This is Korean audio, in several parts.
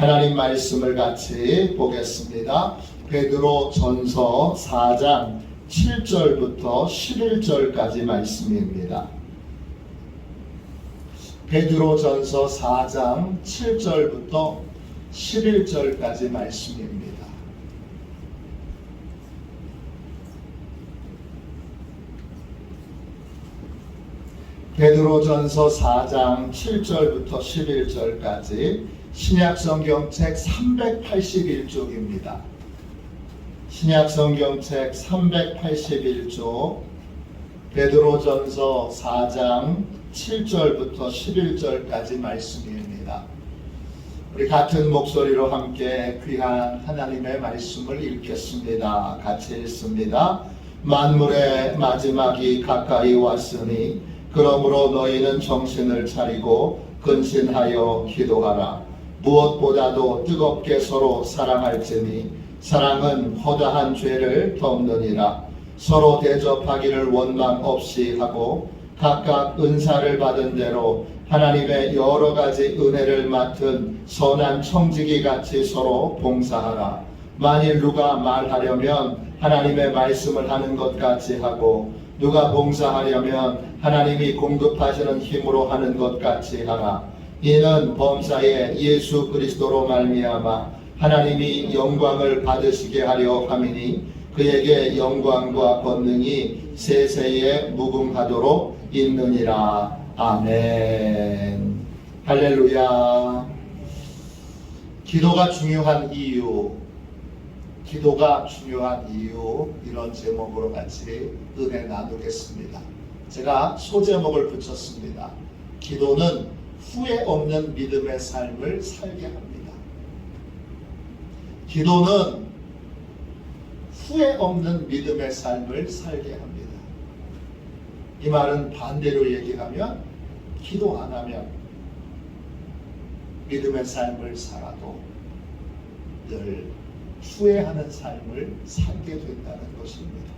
하나님 말씀을 같이 보겠습니다. 베드로 전서 4장 7절부터 11절까지 말씀입니다. 베드로 전서 4장 7절부터 11절까지 말씀입니다. 베드로 전서 4장 7절부터 11절까지 신약 성경 책 381쪽입니다. 신약 성경 책 381쪽 베드로전서 4장 7절부터 11절까지 말씀입니다. 우리 같은 목소리로 함께 귀한 하나님의 말씀을 읽겠습니다. 같이 읽습니다. 만물의 마지막이 가까이 왔으니 그러므로 너희는 정신을 차리고 근신하여 기도하라. 무엇보다도 뜨겁게 서로 사랑할지니 사랑은 허다한 죄를 덮느니라. 서로 대접하기를 원망 없이 하고 각각 은사를 받은 대로 하나님의 여러 가지 은혜를 맡은 선한 청지기 같이 서로 봉사하라. 만일 누가 말하려면 하나님의 말씀을 하는 것 같이 하고 누가 봉사하려면 하나님이 공급하시는 힘으로 하는 것 같이 하라. 이는 범사에 예수 그리스도로 말미암아 하나님이 영광을 받으시게 하려 함이니 그에게 영광과 권능이 세세에 무궁하도록 있느니라. 아멘. 할렐루야. 기도가 중요한 이유. 기도가 중요한 이유 이런 제목으로 같이 은혜 나누겠습니다. 제가 소제목을 붙였습니다. 기도는 후회 없는 믿음의 삶을 살게 합니다. 기도는 후회 없는 믿음의 삶을 살게 합니다. 이 말은 반대로 얘기하면 기도 안 하면 믿음의 삶을 살아도 늘 후회하는 삶을 살게 된다는 것입니다.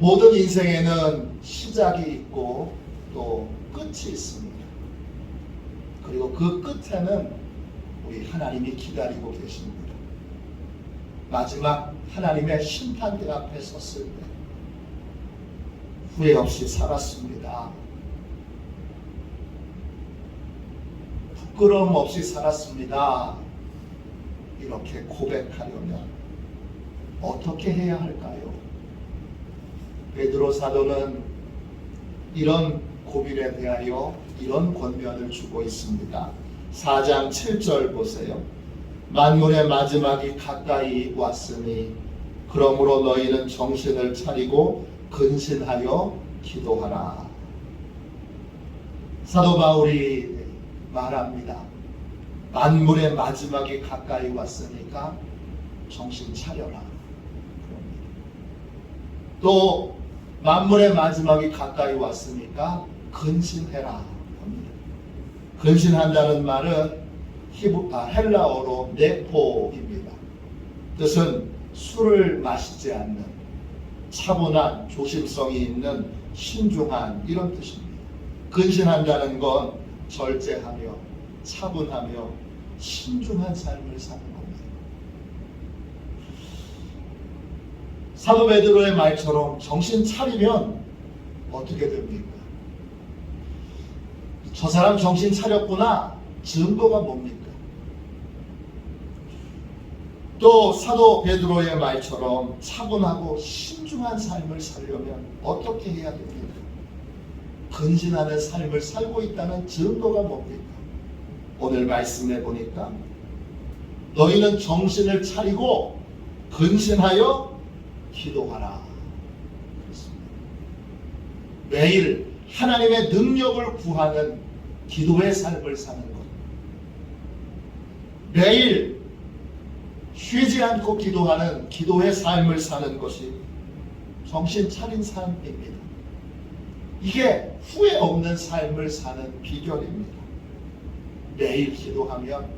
모든 인생에는 시작이 있고 또 끝이 있습니다. 그리고 그 끝에는 우리 하나님이 기다리고 계십니다. 마지막 하나님의 심판대 앞에 섰을 때 후회 없이 살았습니다. 부끄러움 없이 살았습니다. 이렇게 고백하려면 어떻게 해야 할까요? 베드로 사도는 이런 고민에 대하여 이런 권면을 주고 있습니다. 4장 7절 보세요. 만물의 마지막이 가까이 왔으니 그러므로 너희는 정신을 차리고 근신하여 기도하라. 사도 바울이 말합니다. 만물의 마지막이 가까이 왔으니까 정신 차려라. 또 만물의 마지막이 가까이 왔으니까 근신해라. 근신한다는 말은 히브, 아, 헬라어로 네포입니다. 뜻은 술을 마시지 않는 차분한 조심성이 있는 신중한 이런 뜻입니다. 근신한다는 건 절제하며 차분하며 신중한 삶을 사는 겁니다. 사도 베드로의 말처럼 정신 차리면 어떻게 됩니까? 저 사람 정신 차렸구나. 증거가 뭡니까? 또 사도 베드로의 말처럼 차분하고 신중한 삶을 살려면 어떻게 해야 됩니까? 근신하는 삶을 살고 있다는 증거가 뭡니까? 오늘 말씀해 보니까 너희는 정신을 차리고 근신하여 기도하라. 매일 하나님의 능력을 구하는 기도의 삶을 사는 것. 매일 쉬지 않고 기도하는 기도의 삶을 사는 것이 정신 차린 삶입니다. 이게 후회 없는 삶을 사는 비결입니다. 매일 기도하면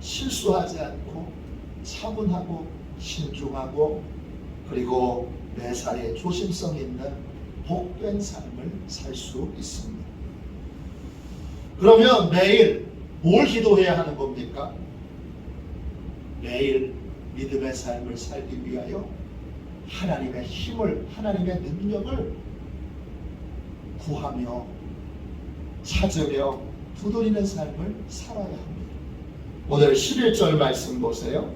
실수하지 않고 차분하고 신중하고 그리고 매사에 조심성 있는 복된 삶을 살 수 있습니다. 그러면 매일 뭘 기도해야 하는 겁니까? 매일 믿음의 삶을 살기 위하여 하나님의 힘을, 하나님의 능력을 구하며 찾으며 두드리는 삶을 살아야 합니다. 오늘 11절 말씀 보세요.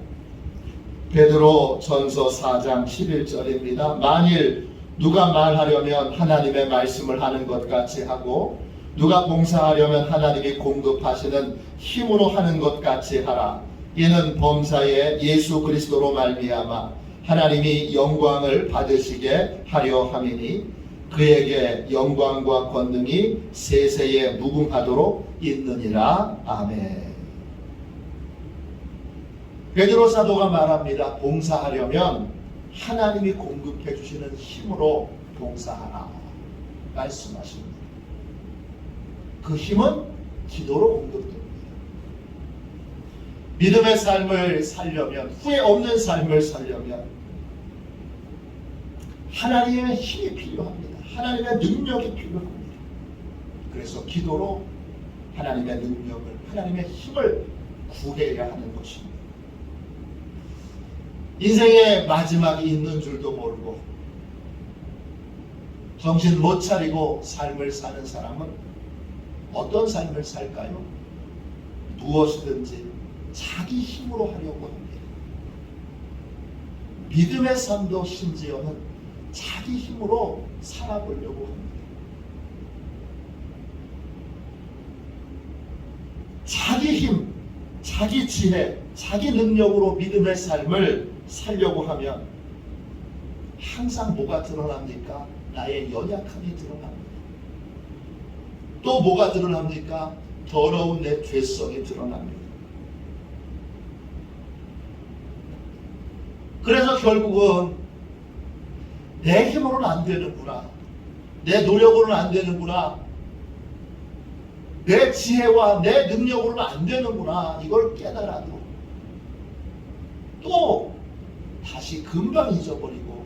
베드로 전서 4장 11절입니다. 만일 누가 말하려면 하나님의 말씀을 하는 것 같이 하고 누가 봉사하려면 하나님이 공급하시는 힘으로 하는 것 같이 하라. 이는 범사에 예수 그리스도로 말미암아 하나님이 영광을 받으시게 하려 함이니 그에게 영광과 권능이 세세에 무궁하도록 있느니라. 아멘. 베드로 사도가 말합니다. 봉사하려면 하나님이 공급해 주시는 힘으로 봉사하라. 말씀하십니다. 그 힘은 기도로 공급됩니다. 믿음의 삶을 살려면, 후회 없는 삶을 살려면 하나님의 힘이 필요합니다. 하나님의 능력이 필요합니다. 그래서 기도로 하나님의 능력을, 하나님의 힘을 구해야 하는 것입니다. 인생의 마지막이 있는 줄도 모르고 정신 못 차리고 삶을 사는 사람은 어떤 삶을 살까요? 무엇이든지 자기 힘으로 하려고 합니다. 믿음의 삶도 심지어는 자기 힘으로 살아보려고 합니다. 자기 힘, 자기 지혜, 자기 능력으로 믿음의 삶을 살려고 하면 항상 뭐가 드러납니까? 나의 연약함이 드러납니다. 또 뭐가 드러납니까? 더러운 내 죄성이 드러납니다. 그래서 결국은 내 힘으로는 안 되는구나. 내 노력으로는 안 되는구나. 내 지혜와 내 능력으로는 안 되는구나. 이걸 깨달아도 또 다시 금방 잊어버리고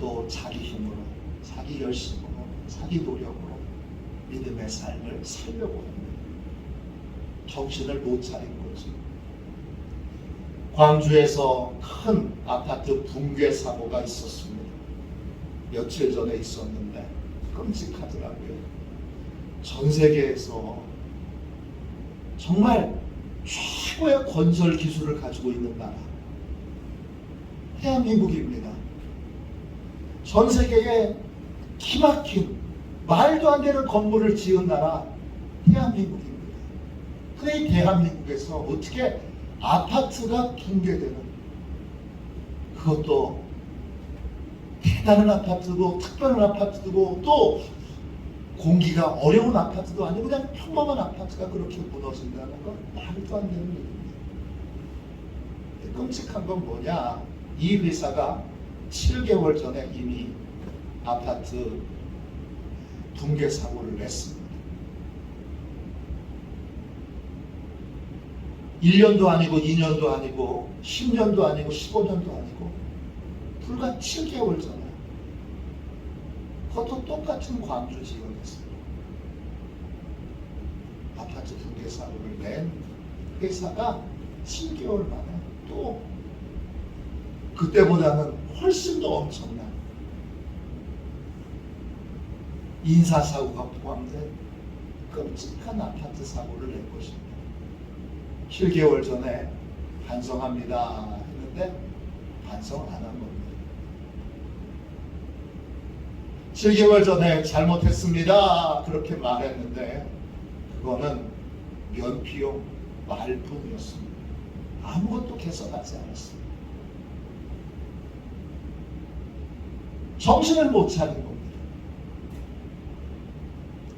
또 자기 힘으로, 자기 열심으로, 자기 노력으로 믿음의 삶을 살려고 합니다. 정신을 못 차린 거지. 광주에서 큰 아파트 붕괴 사고가 있었습니다. 며칠 전에 있었는데 끔찍하더라고요. 전 세계에서 정말 최고의 건설 기술을 가지고 있는 나라. 대한민국입니다. 전 세계에 기막힌 말도 안 되는 건물을 지은 나라 대한민국입니다. 근데 이 대한민국에서 어떻게 아파트가 붕괴되는 그것도 대단한 아파트고 특별한 아파트고 또 공기가 어려운 아파트도 아니고 그냥 평범한 아파트가 그렇게 무너진다는 건 말도 안 되는 일입니다. 끔찍한 건 뭐냐? 이 회사가 7개월 전에 이미 아파트 붕괴 사고를 냈습니다. 1년도 아니고 2년도 아니고 10년도 아니고 15년도 아니고 불과 7개월 전에 그것도 똑같은 광주 지역에서 아파트 붕괴 사고를 낸 회사가 7개월 만에 또 그때보다는 훨씬 더 엄청난 인사사고가 포함된 끔찍한 아파트 사고를 낸 것입니다. 7개월 전에 반성합니다 했는데 반성을 안한 겁니다. 7개월 전에 잘못했습니다 그렇게 말했는데 그거는 면피용 말뿐이었습니다. 아무것도 개선하지 않았습니다. 정신을 못 차린 겁니다.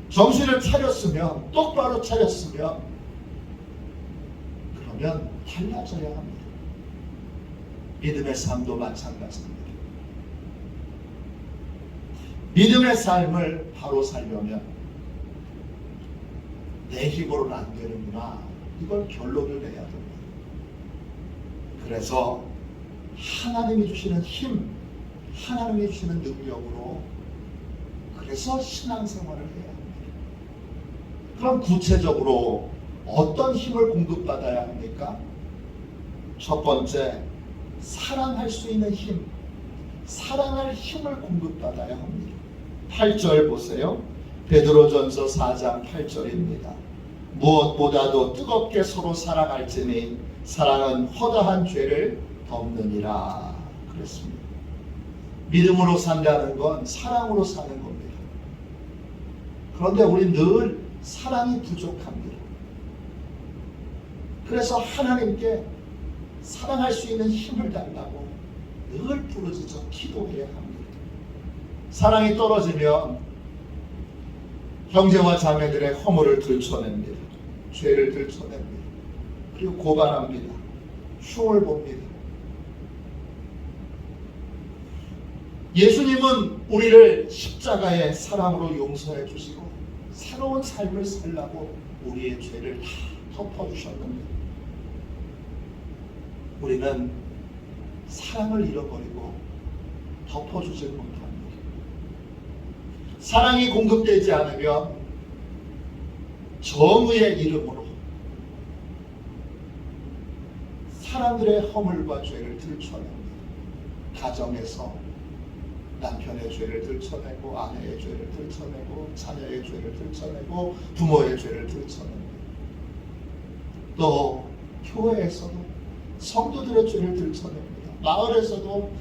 정신을 차렸으면 똑바로 차렸으면 그러면 달라져야 합니다. 믿음의 삶도 마찬가지입니다. 믿음의 삶을 바로 살려면 내 힘으로는 안 되는구나. 이걸 결론을 내야 됩니다. 그래서 하나님이 주시는 힘, 하나님이 주시는 능력으로 그래서 신앙생활을 해야 합니다. 그럼 구체적으로 어떤 힘을 공급받아야 합니까? 첫 번째, 사랑할 수 있는 힘, 사랑할 힘을 공급받아야 합니다. 8절 보세요. 베드로전서 4장 8절입니다. 무엇보다도 뜨겁게 서로 사랑할지니 사랑은 허다한 죄를 덮느니라 그랬습니다. 믿음으로 산다는 건 사랑으로 사는 겁니다. 그런데 우리 늘 사랑이 부족합니다. 그래서 하나님께 사랑할 수 있는 힘을 달라고 늘 부르짖어 기도해야 합니다. 사랑이 떨어지면 형제와 자매들의 허물을 들춰냅니다. 죄를 들춰냅니다. 그리고 고발합니다. 흉을 봅니다. 예수님은 우리를 십자가의 사랑으로 용서해 주시고 새로운 삶을 살라고 우리의 죄를 다 덮어주셨는데 우리는 사랑을 잃어버리고 덮어주질 못합니다. 사랑이 공급되지 않으면 정의의 이름으로 사람들의 허물과 죄를 들춰냅니다. 가정에서 남편의 죄를 들춰내고 아내의 죄를 들춰내고 자녀의 죄를 들춰내고 부모의 죄를 들춰냅니다. 또 교회에서도 성도들의 죄를 들춰냅니다. 마을에서도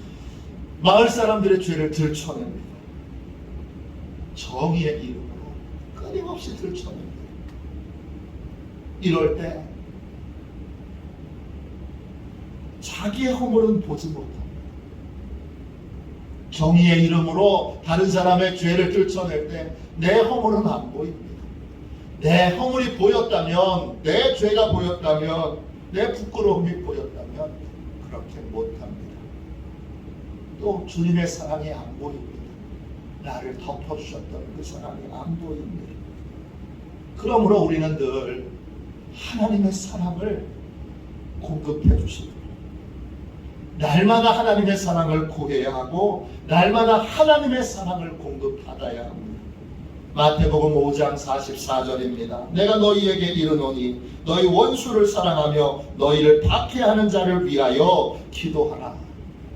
마을 사람들의 죄를 들춰냅니다. 정의의 이름으로 끊임없이 들춰냅니다. 이럴 때 자기의 허물은 보지 못합니다. 정의의 이름으로 다른 사람의 죄를 들춰낼 때 내 허물은 안 보입니다. 내 허물이 보였다면, 내 죄가 보였다면, 내 부끄러움이 보였다면 그렇게 못합니다. 또 주님의 사랑이 안 보입니다. 나를 덮어주셨던 그 사랑이 안 보입니다. 그러므로 우리는 늘 하나님의 사랑을 공급해 주십니다. 날마다 하나님의 사랑을 구해야 하고 날마다 하나님의 사랑을 공급받아야 합니다. 마태복음 5장 44절입니다. 내가 너희에게 이르노니 너희 원수를 사랑하며 너희를 박해하는 자를 위하여 기도하라.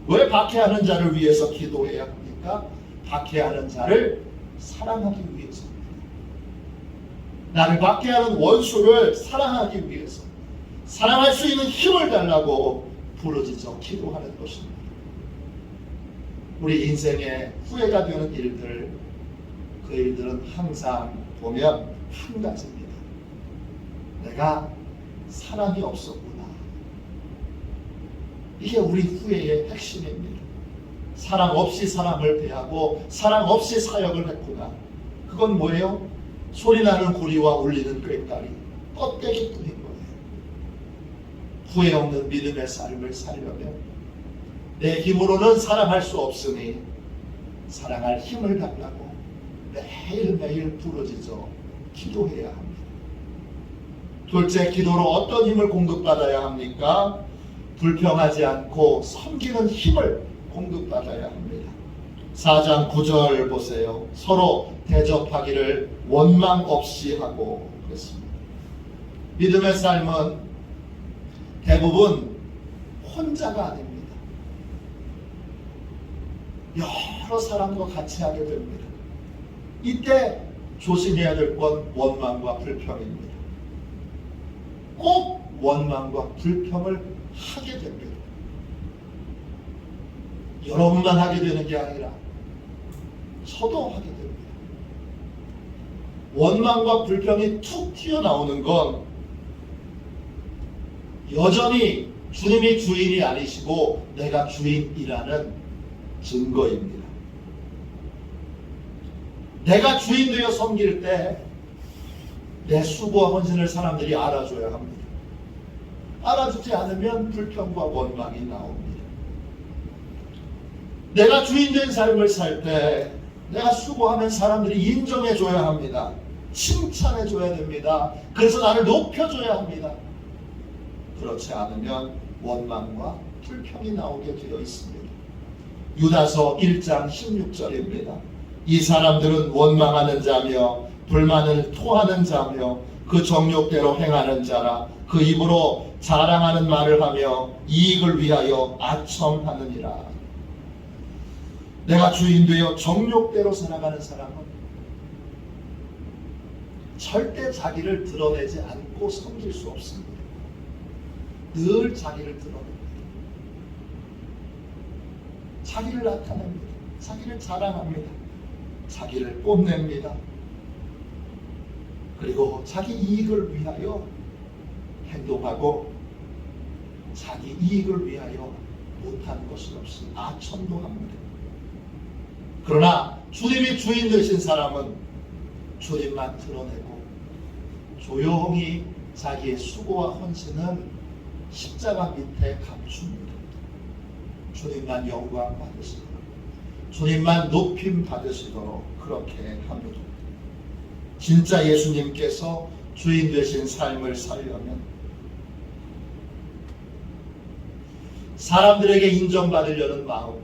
왜 박해하는 자를 위해서 기도해야 합니까? 박해하는 자를 사랑하기 위해서입니다. 나를 박해하는 원수를 사랑하기 위해서 사랑할 수 있는 힘을 달라고 부르짖어 기도하는 것입니다. 우리 인생에 후회가 되는 일들, 그 일들은 항상 보면 한 가지입니다. 내가 사랑이 없었구나. 이게 우리 후회의 핵심입니다. 사랑 없이 사랑을 대하고 사랑 없이 사역을 했구나. 그건 뭐예요? 소리 나는 구리와 울리는 꾀까리 껍데기 뿐인 거예요. 후회 없는 믿음의 삶을 살려면 내 힘으로는 사랑할 수 없으니 사랑할 힘을 달라고 매일매일 부르짖어 기도해야 합니다. 둘째, 기도로 어떤 힘을 공급받아야 합니까? 불평하지 않고 섬기는 힘을 공급받아야 합니다. 4장 9절 보세요. 서로 대접하기를 원망 없이 하고 그랬습니다. 믿음의 삶은 대부분 혼자가 아닙니다. 여러 사람과 같이 하게 됩니다. 이때 조심해야 될 건 원망과 불평입니다. 꼭 원망과 불평을 하게 됩니다. 여러분만 하게 되는 게 아니라 저도 하게 됩니다. 원망과 불평이 툭 튀어나오는 건 여전히 주님이 주인이 아니시고 내가 주인이라는 증거입니다. 내가 주인 되어 섬길 때 내 수고와 헌신을 사람들이 알아줘야 합니다. 알아주지 않으면 불평과 원망이 나옵니다. 내가 주인 된 삶을 살 때 내가 수고하면 사람들이 인정해줘야 합니다. 칭찬해줘야 됩니다. 그래서 나를 높여줘야 합니다. 그렇지 않으면 원망과 불평이 나오게 되어 있습니다. 유다서 1장 16절입니다. 이 사람들은 원망하는 자며 불만을 토하는 자며 그 정욕대로 행하는 자라 그 입으로 자랑하는 말을 하며 이익을 위하여 아첨하느니라. 내가 주인 되어 정욕대로 살아가는 사람은 절대 자기를 드러내지 않고 섬길 수 없습니다. 늘 자기를 드러냅니다. 자기를 나타냅니다. 자기를 자랑합니다. 자기를 뽐냅니다. 그리고 자기 이익을 위하여 행동하고 자기 이익을 위하여 못한 것은 없이 아첨도 합니다. 그러나 주님이 주인 되신 사람은 주님만 드러내고 조용히 자기의 수고와 헌신은 십자가 밑에 감춥니다. 주님만 영광 받으시도록 주님만 높임 받으시도록 그렇게 합니다. 진짜 예수님께서 주인 되신 삶을 살려면 사람들에게 인정받으려는 마음,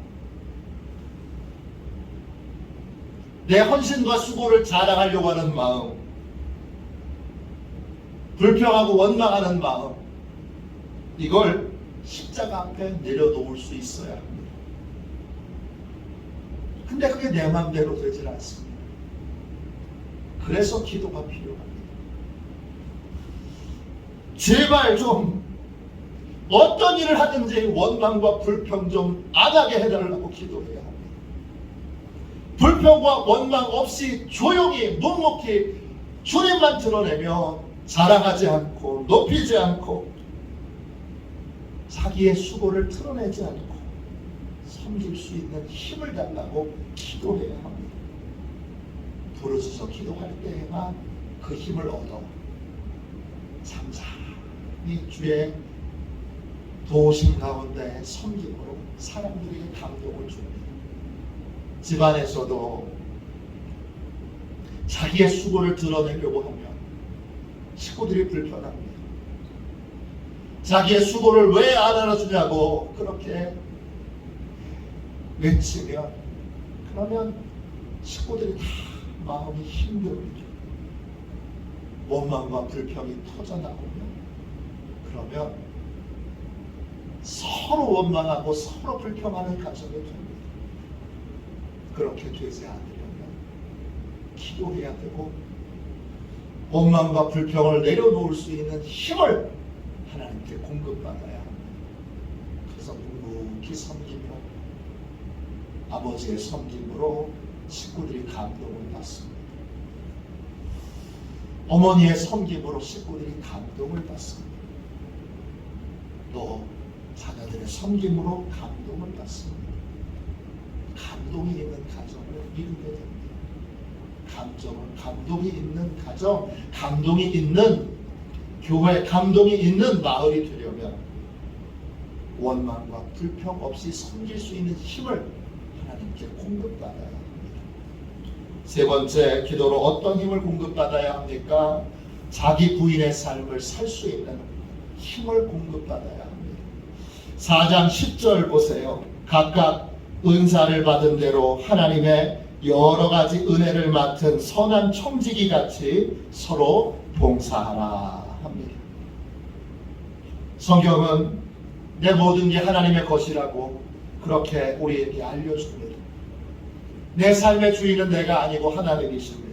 내 헌신과 수고를 자랑하려고 하는 마음, 불평하고 원망하는 마음, 이걸 십자가 앞에 내려놓을 수 있어야 합니다. 근데 그게 내 마음대로 되질 않습니다. 그래서 기도가 필요합니다. 제발 좀 어떤 일을 하든지 원망과 불평 좀 안 하게 해달라고 기도해야 합니다. 불평과 원망 없이 조용히 묵묵히 주님만 드러내며 자랑하지 않고 높이지 않고 자기의 수고를 드러내지 않고 섬길 수 있는 힘을 달라고 기도해야 합니다. 부르짖어 기도할 때에만 그 힘을 얻어 잠잠히 주의 도우심 가운데 섬김으로 사람들에게 감동을 줍니다. 집안에서도 자기의 수고를 드러내려고 하면 식구들이 불편합니다. 자기의 수고를 왜 안 알아주냐고 그렇게 외치면 그러면 식구들이 다 마음이 힘들죠. 원망과 불평이 터져 나오면 그러면 서로 원망하고 서로 불평하는 가정이 됩니다. 그렇게 되지 않으려면 기도해야 되고 원망과 불평을 내려놓을 수 있는 힘을 하나님께 공급받아야 합니다. 그래서 묵묵히 섬기며 아버지의 섬김으로 식구들이 감동을 받습니다. 어머니의 섬김으로 식구들이 감동을 받습니다. 또 자녀들의 섬김으로 감동을 받습니다. 감동이 있는 가정을 이루게 됩니다. 감정을 감동이 있는 가정, 감동이 있는 교회, 감동이 있는 마을이 되려면 원망과 불평 없이 섬길 수 있는 힘을 하나님께 공급받아야 합니다. 세 번째 기도로 어떤 힘을 공급받아야 합니까? 자기 부인의 삶을 살 수 있는 힘을 공급받아야 합니다. 4장 10절 보세요. 각각 은사를 받은 대로 하나님의 여러 가지 은혜를 맡은 선한 청지기 같이 서로 봉사하라 합니다. 성경은 내 모든 게 하나님의 것이라고 그렇게 우리에게 알려줍니다. 내 삶의 주인은 내가 아니고 하나님이십니다.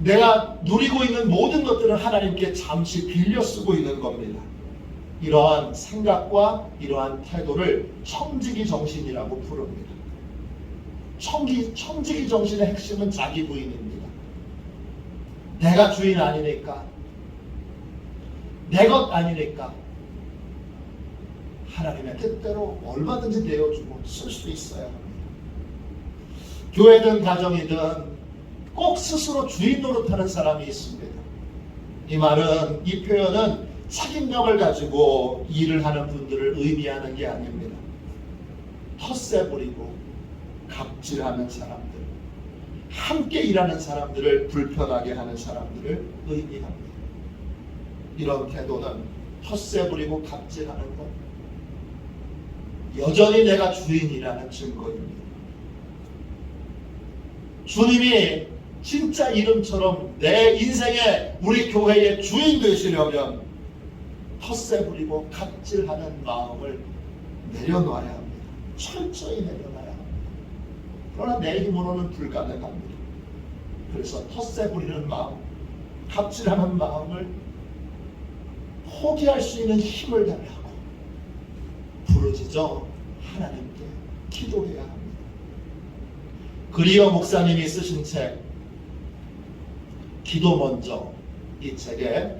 내가 누리고 있는 모든 것들은 하나님께 잠시 빌려 쓰고 있는 겁니다. 이러한 생각과 이러한 태도를 청지기 정신이라고 부릅니다. 청기, 청지기 정신의 핵심은 자기 부인입니다. 내가 주인 아니니까, 내 것 아니니까, 하나님의 뜻대로 얼마든지 내어주고 쓸 수 있어야 합니다. 교회든 가정이든 꼭 스스로 주인 노릇하는 사람이 있습니다. 이 말은, 이 표현은 책임력을 가지고 일을 하는 분들을 의미하는 게 아닙니다. 텃세 부리고 갑질하는 사람들, 함께 일하는 사람들을 불편하게 하는 사람들을 의미합니다. 이런 태도는 텃세 부리고 갑질하는 것, 여전히 내가 주인이라는 증거입니다. 주님이 진짜 이름처럼 내 인생의 우리 교회의 주인 되시려면 텃세 부리고 갑질하는 마음을 내려놔야 합니다. 철저히 내려놔야 합니다. 그러나 내 힘으로는 불가능합니다. 그래서 텃세 부리는 마음, 갑질하는 마음을 포기할 수 있는 힘을 달라고 부르짖어 하나님께 기도해야 합니다. 그리어 목사님이 쓰신 책 기도 먼저 이 책에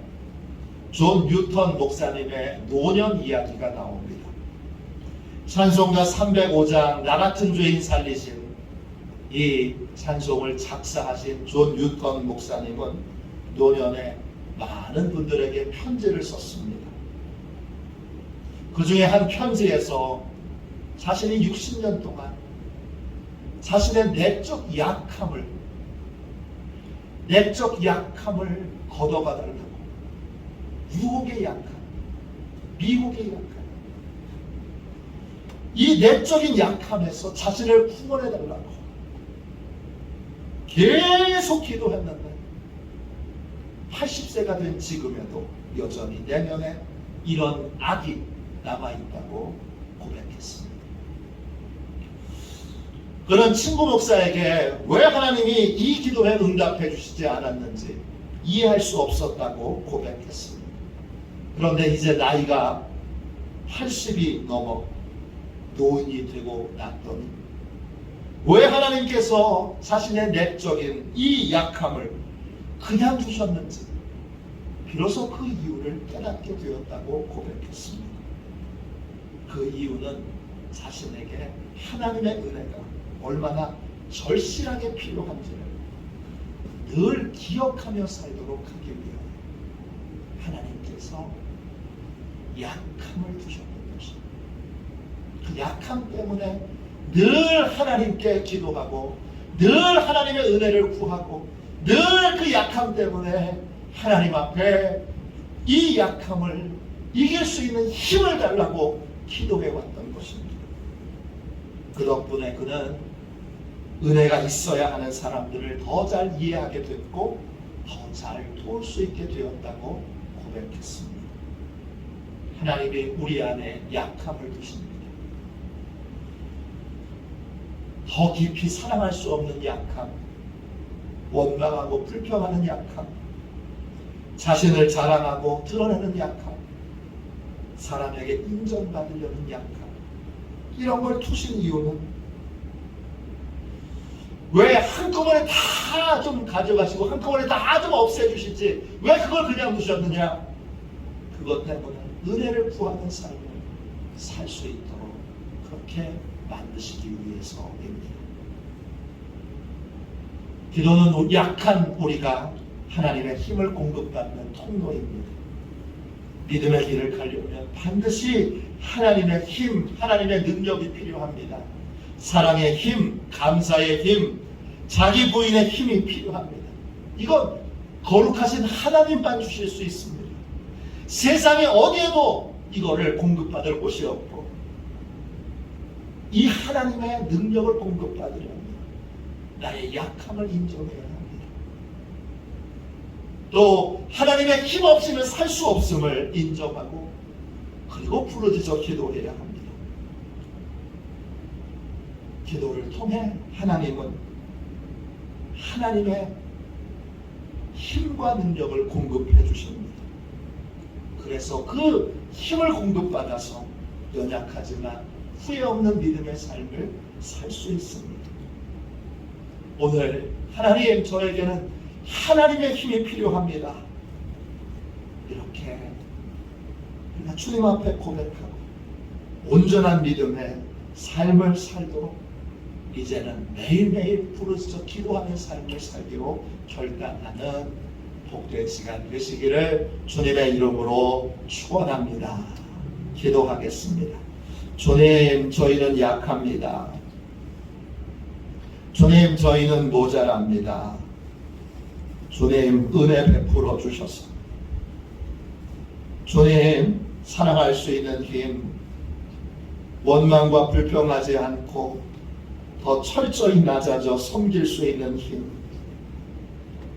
존 뉴턴 목사님의 노년 이야기가 나옵니다. 찬송가 305장 나 같은 죄인 살리신 이 찬송을 작사하신 존 뉴턴 목사님은 노년에 많은 분들에게 편지를 썼습니다. 그 중에 한 편지에서 자신이 60년 동안 자신의 내적 약함을 내적 약함을 걷어가 달라고 유혹의 약함, 미혹의 약함 이 내적인 약함에서 자신을 구원해 달라고 계속 기도했는데 80세가 된 지금에도 여전히 내면에 이런 악이 남아있다고 고백했습니다. 그는 친구 목사에게 왜 하나님이 이 기도에 응답해 주시지 않았는지 이해할 수 없었다고 고백했습니다. 그런데 이제 나이가 80이 넘어 노인이 되고 났더니 왜 하나님께서 자신의 내적인 이 약함을 그냥 두셨는지 비로소 그 이유를 깨닫게 되었다고 고백했습니다. 그 이유는 자신에게 하나님의 은혜가 얼마나 절실하게 필요한지를 늘 기억하며 살도록 하기 위하여 하나님께서 약함을 두셨던 것입니다. 그 약함 때문에 늘 하나님께 기도하고 늘 하나님의 은혜를 구하고 늘 그 약함 때문에 하나님 앞에 이 약함을 이길 수 있는 힘을 달라고 기도해 왔던 것입니다. 그 덕분에 그는 은혜가 있어야 하는 사람들을 더 잘 이해하게 됐고 더 잘 도울 수 있게 되었다고 고백했습니다. 하나님이 우리 안에 약함을 두십니다. 더 깊이 사랑할 수 없는 약함, 원망하고 불평하는 약함, 자신을 자랑하고 드러내는 약함, 사람에게 인정받으려는 약함, 이런 걸 투신 이유는 왜 한꺼번에 다 좀 가져가시고 한꺼번에 다 좀 없애주시지 왜 그걸 그냥 두셨느냐? 그것 때문에 은혜를 구하는 삶을 살 수 있도록 그렇게 만드시기 위해서입니다. 기도는 약한 우리가 하나님의 힘을 공급받는 통로입니다. 믿음의 길을 가려면 반드시 하나님의 힘, 하나님의 능력이 필요합니다. 사랑의 힘, 감사의 힘, 자기 부인의 힘이 필요합니다. 이건 거룩하신 하나님만 주실 수 있습니다. 세상에 어디에도 이거를 공급받을 곳이 없고 이 하나님의 능력을 공급받으려면 나의 약함을 인정해야 합니다. 또 하나님의 힘 없이는 살 수 없음을 인정하고 그리고 부르짖어 기도해야 합니다. 기도를 통해 하나님은 하나님의 힘과 능력을 공급해 주십니다. 그래서 그 힘을 공급받아서 연약하지만 후회 없는 믿음의 삶을 살 수 있습니다. 오늘 하나님 저에게는 하나님의 힘이 필요합니다. 이렇게 주님 앞에 고백하고 온전한 믿음의 삶을 살도록 이제는 매일매일 부르짖어 기도하는 삶을 살기로 결단하는 복된 시간 되시기를 주님의 이름으로 축원합니다. 기도하겠습니다. 주님 저희는 약합니다. 주님 저희는 모자랍니다. 주님 은혜 베풀어 주셔서. 주님 사랑할 수 있는 힘 원망과 불평하지 않고 더 철저히 낮아져 섬길 수 있는 힘.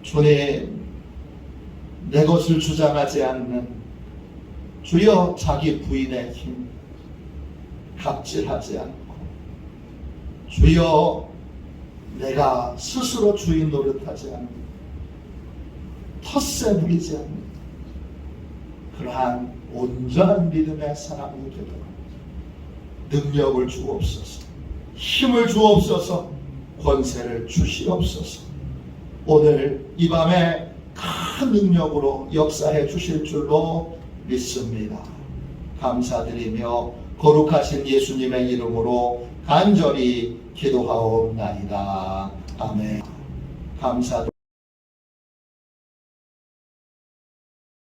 주님, 내 것을 주장하지 않는 주여 자기 부인의 힘. 갑질하지 않고 주여 내가 스스로 주인 노릇하지 않는 텃세 부리지 않는 그러한 온전한 믿음의 사람이 되도록 능력을 주옵소서 힘을 주옵소서 권세를 주시옵소서 오늘 이 밤에 큰 능력으로 역사해 주실 줄로 믿습니다. 감사드리며 거룩하신 예수님의 이름으로 간절히 기도하옵나이다. 아멘. 감사